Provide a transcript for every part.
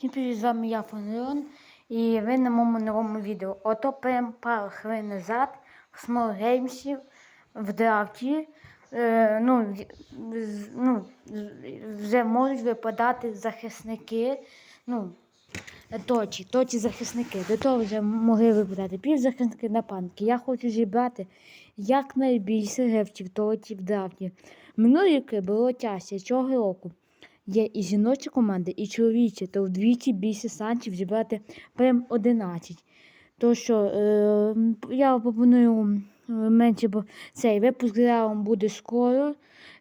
Всім з вами я Фонлеон і ви на моєму новому відео. Ото прям пару хвилин назад в Games в драфті е, ну, з- ну, вже можуть випадати захисники. Ну, точі, точі захисники. До того вже могли випадати півзахисники нападники. Я хочу зібрати якнайбільше гравців тоті в драфті. Минулі роки було тяжче цього року. Є і жіночі команди, і чоловічі, то вдвічі більше шансів зібрати прям 11. То що е, я пропоную менше, бо цей випуск реалом буде скоро.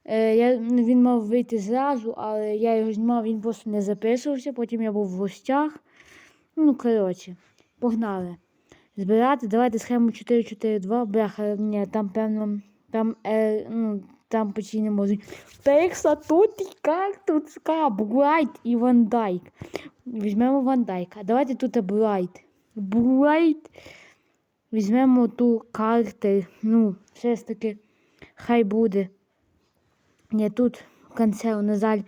Е, я, він мав вийти зразу, але я його знімав, він просто не записувався. Потім я був в гостях. Ну, коротше, погнали. Збирати, давайте схему 4-4-2. Бляха, ні, там певно, там, е, ну, там почти можуть. Текса, тут і картуцка, Брайт і Ван Дайк. Візьмемо Ван Дайка. Давайте тут Брайт. Брайт. Візьмемо ту карту. Ну, все ж таки, хай буде. Ні, тут канцел, на жаль.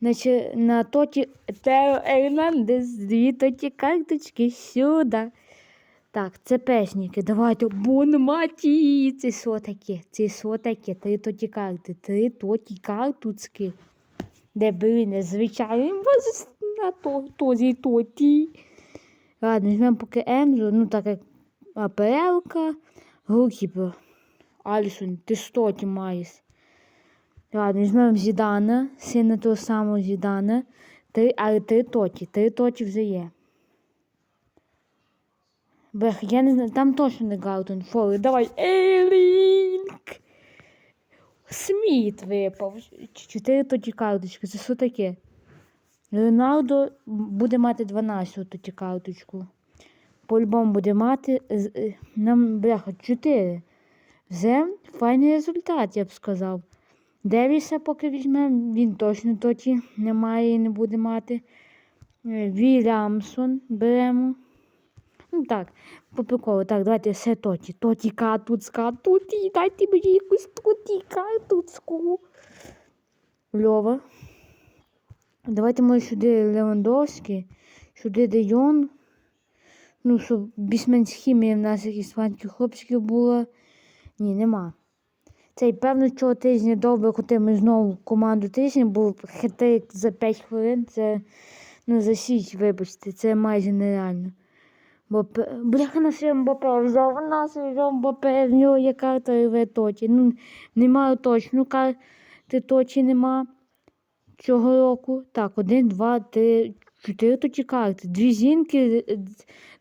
Значить, на тоті Тео Ернандес, дві тоті карточки сюди. Так, це песники. Давайте. Бонматі. Це що? Це що? Три тоті карти. Три тоті карточки. Де блін, звичайно, боже, на то, тозі тоті. Ладно, візьмемо поки Енджо, ну так як АПЛка, Голкіпер. Алісон, ти що маєш? Ладно, візьмемо Зідана, сина того самого Зідана. Три, але три тоті, три тоті вже є. Бех, я не знаю, там точно не Галтон. Фоли, давай. Елінк! Сміт випав. Чотири тоді карточки. Це що таке? Роналдо буде мати 12 тоді карточку. По-любому буде мати. е, Нам, бляха, 4. Вже файний результат, я б сказав. Девіса поки візьмемо, він точно не має і не буде мати. Е, Вільямсон беремо. Ну так, по приколу. Так, давайте все тоті. Тоті катуцька, тоті, дайте мені якусь тоті катуцьку. Льова. Давайте може сюди Левандовський, сюди Де Йон. Ну, щоб більш-менш хімія в нас якісь хлопчиків була. Ні, нема. Цей певно цього тижня добре, коли ми знову команду тижня, був хитрик за 5 хвилин. Це ну за 6, вибачте, це майже нереально. П- бляха на свій Мбапе взяв, на свій Мбапе, в нього є карта РВ Тоті. Ну, немає точно карти Тоті нема цього року. Так, один, два, три, чотири тоті карти. Дві жінки,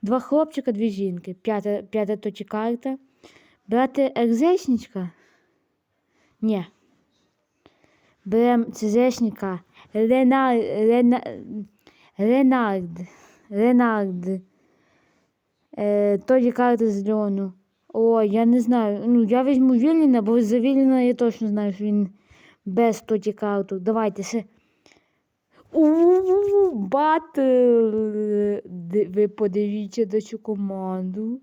два хлопчика, дві жінки. П'ята, п'ята тоті карта. Брати екзесничка? Ні. Берем цезешника. Ренар, Рена, Ренард. Ренард. Е, тоді карти з Льону. О, я не знаю. Ну, я візьму Вілліна, бо за Вілліна я точно знаю, що він без тоді карту. Давайте ще. У батл. Ви подивіться на цю команду.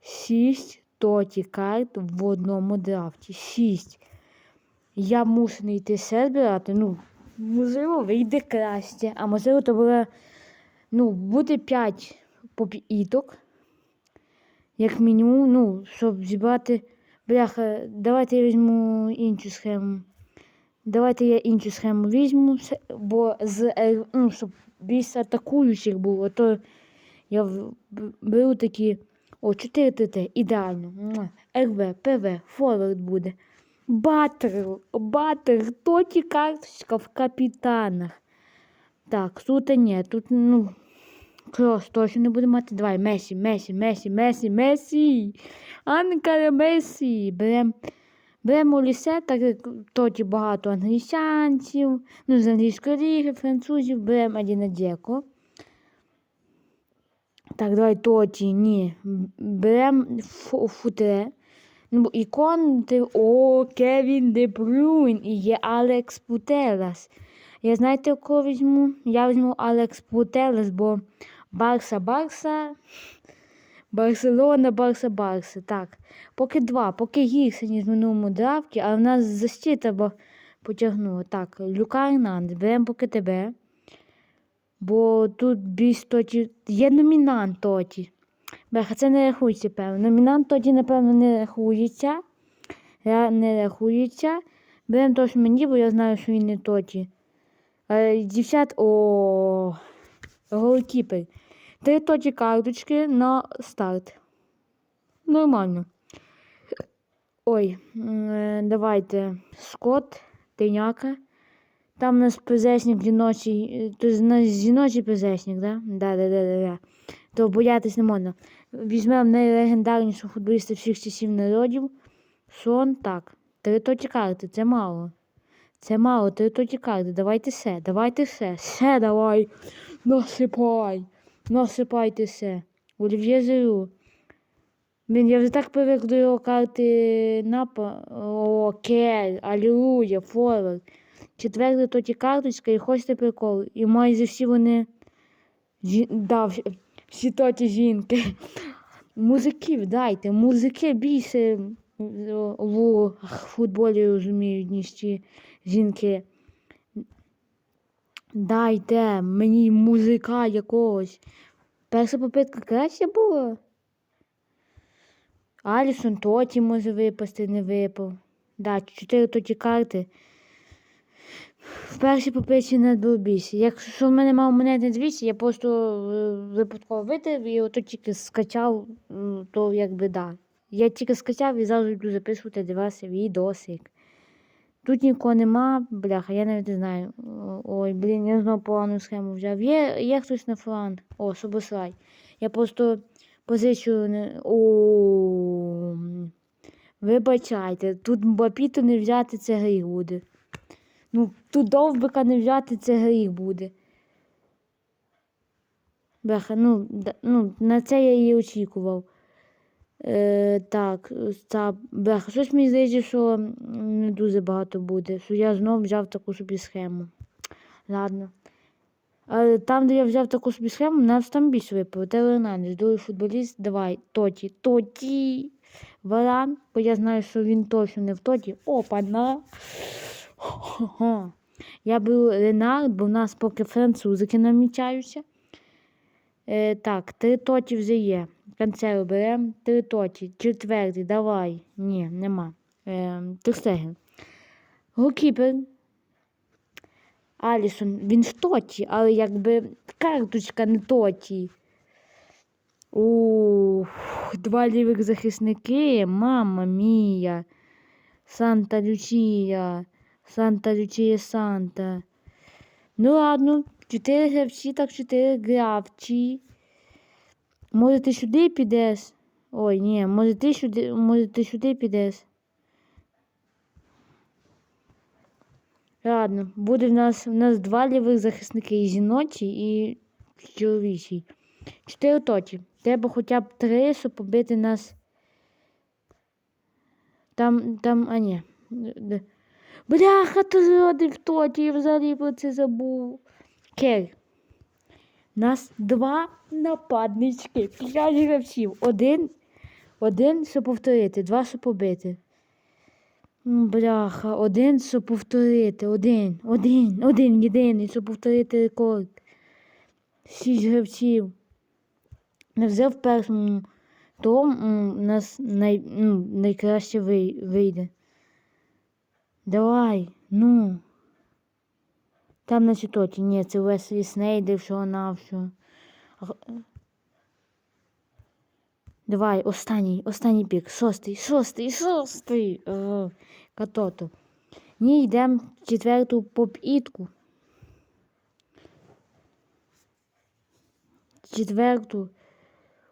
Шість тоті карт в одному драфті. Шість. Я не йти все збирати. Ну, можливо, вийде краще. А можливо, то буде, ну, буде 5 попіток. Як мінімум, ну, щоб зібрати. Бляха, давайте я візьму іншу схему. Давайте я іншу схему візьму, бо з, е, ну, щоб більше атакуючих було, то я беру такі. О, 4 ТТ, ідеально. РВ, ПВ, форвард буде. Батер, батер, тоті карточка в капітанах. Так, тут ні, тут, ну, крос точно не буде мати. Давай, Месі, Месі, Месі, Месі, Месі. Анкара Месі. Берем, беремо лісе, так тоді багато англічанців, ну, з англійської ліги, французів, беремо Адіна Дєко. Так, давай тоті, ні. Берем фу- футре. Ну, ікон, ти, о, Кевін Де і є Алекс Путелас. Я знаєте, кого візьму? Я візьму Алекс Путелас, бо Барса, Барса, Барселона, Барса, Барса. Так, поки два, поки гірше, ніж в минулому драфті, але в нас защита потягнула. Так, Люка Ернандес, беремо поки тебе. Бо тут більш тоді. Є номінант тоді. Бляха, це не рахується, певно. Номінант тоді, напевно, не рахується. Ра- Не рахується. Беремо то, мені, бо я знаю, що він не тоді. Е, дівчат, о, голкіпер. Три тоді карточки на старт. Нормально. Ой, е, давайте. Скот, Тиняка. Там у нас пезесник жіночий, е, то з нас жіночий пезесник, да? Да, да, да, да, да. То боятись не можна. Візьмемо найлегендарнішого футболіста всіх часів народів. Сон, так. Три тоті карти, це мало. Це мало, три тоті карти. Давайте все, давайте все. Все давай. Насипай. Насипайте все. Олів'є Зеру. Блін, я вже так привик до його карти напа. О, Кель, Алілуя, Форвард. Четверта тоді карточка і хочете прикол. І майже всі вони. Жі... Да, всі тоті жінки. Музиків дайте, музики більше в футболі розуміють, ніж ті жінки. Дайте мені музика якогось. Перша попитка краще була. Алісон тоті може випасти, не випав. Да, чотири тоті карти. В першій попитці не більше. Якщо в мене мав монетний 200, я просто е, випадково видав і ото тільки скачав, то якби да. Я тільки скачав і зразу йду записувати, дивився відосик. Тут нікого нема, бляха, я навіть не знаю. Ой, блін, я знову погану схему взяв. Є, є хтось на фланг. О, Собослай. Я просто не. О, вибачайте, тут Мбапіту не взяти це гріх буде. Ну, тут довбика не взяти це гріх буде. Бляха, ну, ну, на це я і очікував. Е, так, ця бляха, щось мені здається, що не дуже багато буде. Що я знов взяв таку собі схему. Ладно. Але там, де я взяв таку собі схему, нас там більше випало. Тео Ернандес, другий футболіст, давай, Тоті, Тоті, Варан, бо я знаю, що він точно не в Тоті. Опа, на. Хо-хо. Я беру Ренард, бо в нас поки французики намічаються. Е, так, три тоті вже є. Канцеру беремо, три тоті. Четвертий, давай. Ні, нема. Е, Терстеген. Голкіпер. Алісон, він в тоті, але якби карточка не тоті. Ух, два лівих захисники. Мама мія. Санта Лючія. Санта Лючія Санта. Ну ладно, чотири гравці, так чотири гравці. Може ти сюди підеш? Ой, ні, може ти сюди, може ти сюди підеш. Ладно, буде в нас, в нас два лівих захисники і жіночий, і чоловічий. Чотири тоті. Треба хоча б три, щоб побити нас. Там, там, а ні. Бляха, то зроди в тоті, я взагалі про це забув. Кель. Нас два нападнички, п'ять гравців. Один, один, щоб повторити, два, щоб побити. Бляха, один, щоб повторити, один, один, один, єдиний, щоб повторити рекорд. Шість гравців. Не взяв першому, то у нас най, найкраще вийде. Давай, ну. Там наче тоті, ні, це Веслі Снейдер, всього навсього. Давай, останній, останній пік. Шостий, шостий, шостий. Е, Катото. Ні, йдемо четверту поп-ітку. Четверту.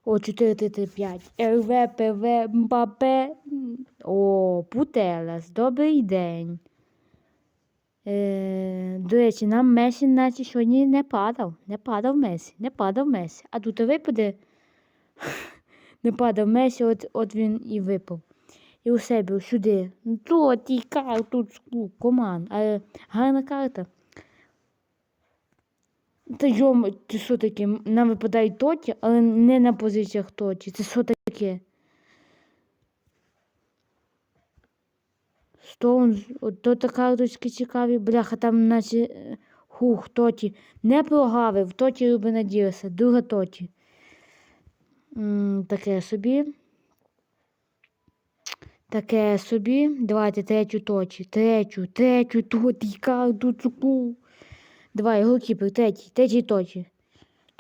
О, 4, 3, 3, 5. РВ, ПВ, Мбапе. О, Путелес. Добрий день. Е, до речі, нам Месі наче сьогодні не падав. Не падав Месі. Не падав Месі. А тут випаде. не падав Месі, от, от він і випав. І у себе сюди. Ну, Тут і карточку команд. Але гарна карта. Та йом, це що таке? Нам випадають тоті, але не на позиціях тоті. Це що таке? Стоунс, то та карточки цікаві. Бляха, там наче е, Хух, тоті. Не прогавив, тоті Руби надіявся. Друга тоті. Таке собі. Таке собі. Давайте третю точі. Третю, третю тоті, карту цуку. Давай, голкіпер, третій, третій точі.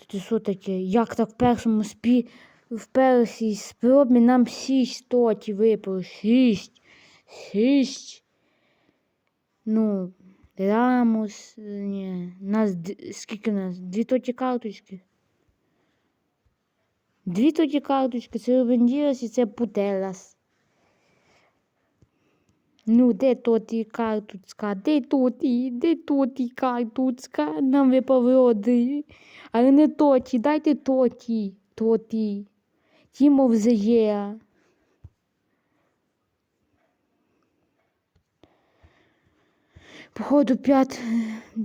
Ти що таке? Як так в першому спі... в першій спробі нам шість тоті випало. Шість. Шість. Ну, Рамус, ні. Нас скільки нас? Дві тоті карточки. Дві тоті карточки, це Рубен Діас і це Путелас. Ну, де тоті карточка? Де тоті? Де тоті карточка? Нам випав роди. Але не тоті, дайте тоті. Тоті. Тімо взеє. Походу, п'ят.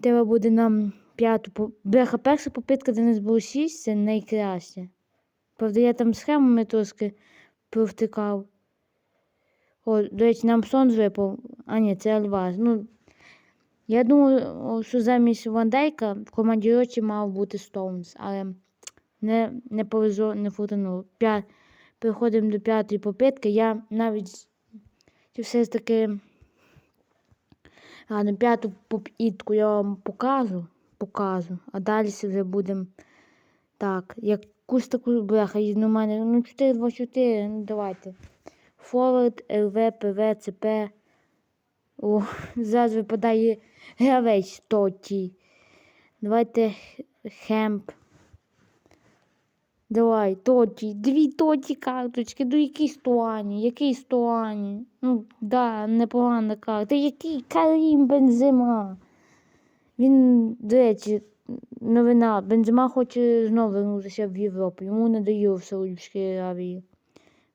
Треба буде нам п'яту. Бляха, перша попитка, де нас було шість, це найкраще. Правда, я там схемами трошки провтикав. О, до речі, нам сон випав. А ні, це Альваз. Ну, я думаю, що замість Вандейка в команді Рочі мав бути Стоунс, але не, не повезло, не футануло. П'я... Переходимо до п'ятої попитки. Я навіть все ж таки. Ладно, п'яту попітку я вам покажу. покажу. А далі вже будемо. Так, якусь таку бляха, ну у мене. Ну, 4, 2, 4, ну давайте. Форвард, РВ, ПВ, ЦП. О, зараз випадає гравець Тоті. Давайте Хемп. Давай, Тоті. Дві Тоті карточки. Ну який Стуані? Який Стуані? Ну, да, непогана карта. Який Карім Бензима? Він, до речі, новина. Бензима хоче знову вернутися в Європу. Йому не дають в Саудівській Аравії.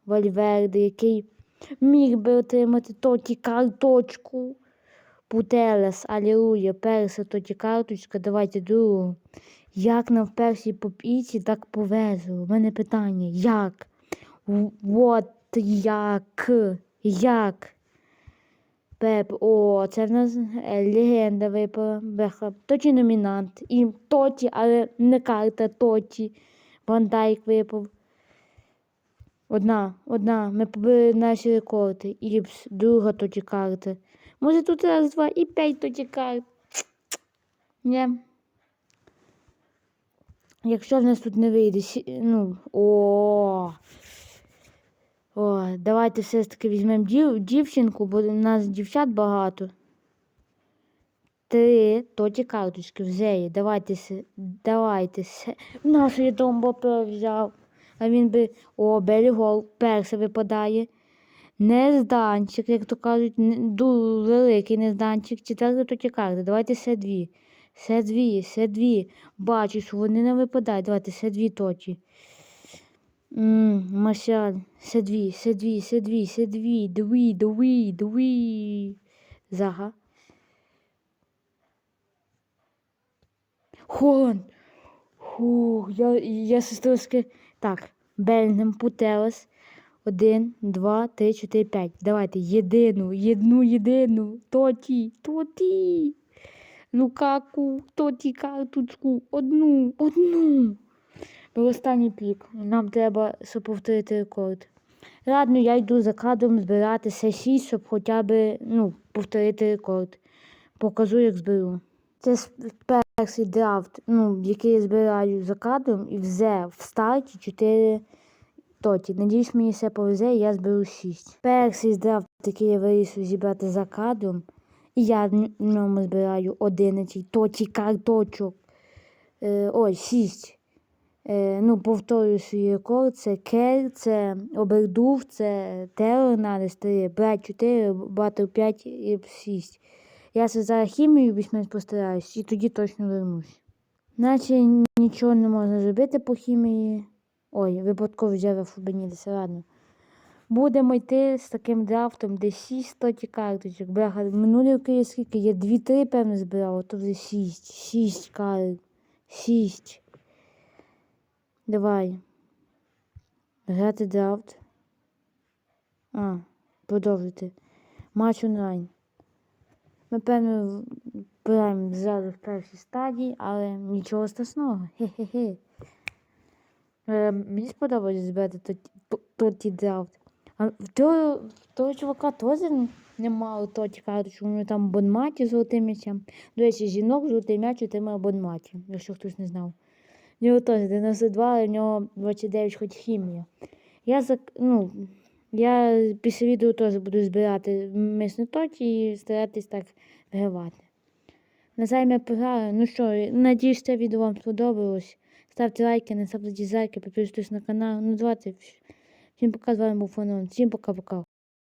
Вальверде, який міг би отримати тоті карточку. Путелес, Алілуя, перша тоті карточка, давайте другу. Як нам в першій попіці так повезло? У мене питання. Як? От як? Як? Пеп, о, це в нас легенда випала. Тоті номінант. І тоті, але не карта тоті. Ван Дайк випав. Одна, одна. Ми побили наші рекорди. Іпс, друга тоді карта. Може тут раз, два і п'ять тоді карт. Ні. Якщо в нас тут не вийде, ну, о. О, давайте все ж таки візьмемо дів, дівчинку, бо у нас дівчат багато. Три тоді карточки взяє. Давайте давайте се. Нашу я Домбопе взяв. А він би. О, Белігол перше випадає. Незданчик, як то кажуть, не- ду- великий незданчик. Четверта тоді карта. Давайте все дві. Все дві, все дві. Бачу, що вони не випадають. Давайте все дві тоді. Ммм, Марсіаль, все дві, все дві, все дві, все дві, дві, дві, дві. Зага. Холанд. Фух, я, я трошки. Так, Бельгем, Путелес. Один, два, три, чотири, п'ять. Давайте єдину, єдну, єдину. Тоті, тоті. Лукаку, тоті карточку. Одну, одну. Бо останній пік. Нам треба, повторити рекорд. Ладно, я йду за кадром збирати сесії, щоб хоча б ну, повторити рекорд. Покажу, як зберу. Це перший драфт, ну, який я збираю за кадром, і вже в старті 4 тоті. Надіюсь, мені все повезе, і я зберу 6. Перший драфт, який я вирішив зібрати за кадром, і я в ньому збираю 11 тоті карточок. Е, ой, 6. Е, ну, повторюю свій рекорд. Це Кер, це Обердув, це Тернарес 3, Брат 4, Батл 5 і 6. Я це зараз хімію більш-менш постараюсь і тоді точно вернусь. Наче нічого не можна зробити по хімії. Ой, випадково взяв Фубенідеса, ладно. Будемо йти з таким драфтом, де 6 тоті карточок. Бляха, минулі роки скільки? Я 2-3, певно, збирав, а то вже 6. 6 карт. 6. Давай. Грати драфт. А, продовжити. Матч онлайн. Ми певно беремо зразу в першій стадії, але нічого страшного. Хе-хе-хе. Е, мені сподобалось збирати тоді- то- драфт. А в того, того чувака теж немало тоді кажуть, що вони там бонматі з золотим м'ячем. До речі, жінок золотий м'яч отримав бонматі, якщо хтось не знав. В нього теж 92, але в нього 29 хоч хімія. Я зак... ну, я після відео теж буду збирати мисний тоті і старатись так вигравати. На цьому я. Ну що, надіюсь, це відео вам сподобалось. Ставте лайки, не ставте дизлайки, підписуйтесь на канал. Ну, давайте. Всім пока, з вами був Фанон. Всім пока-пока.